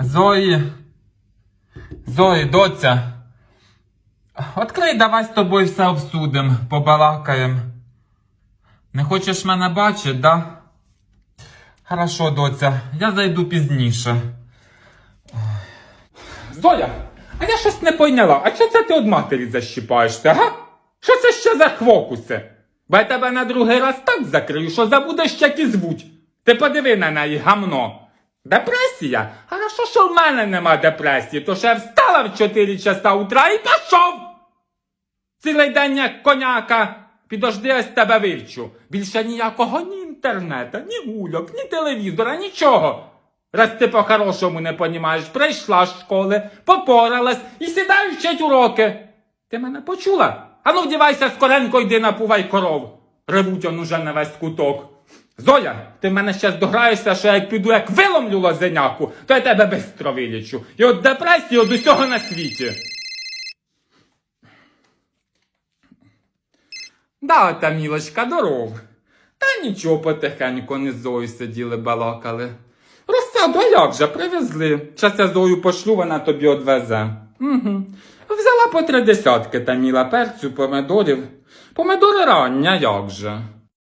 Зої. Зої, доця. Открий, давай з тобою все обсудим, побалакаєм. Не хочеш мене бачити, да? Хорошо, доця, я зайду пізніше. Зоя, а я щось не поняла. А чого це ти від матері защіпаєшся, га? Що це ще за хвокуси? Бо я тебе на другий раз так закрию, що забудеш, як і звуть. Ти подиви на неї, гамно. Депресія? Хорошо, що в мене нема депресії, то я встала в 4 часа утра і пішов. Цілий день як коняка. Підожди, я з тебе вивчу. Більше ніякого ні інтернету, ні гульок, ні телевізора, нічого. Раз ти по-хорошому не понімаєш, прийшла з школи, попоралась і сідай вчить уроки. Ти мене почула? Ану вдівайся скоренько йди напувай коров. Ревуть он уже на весь куток. Зоя, ти в мене ще дограєшся, що я як піду як виломлю лозеняку, то я тебе бистро вилічу. І от депресії від усього на світі. Да, та мілочка, здоров. Та нічого потихеньку не Зою сиділи, балакали. Розсаду, як же, привезли. Час я Зою пошлю, вона тобі одвезе. Угу. Взяла по три десятки та міла перцю, помидорів. Помидори рання, як же.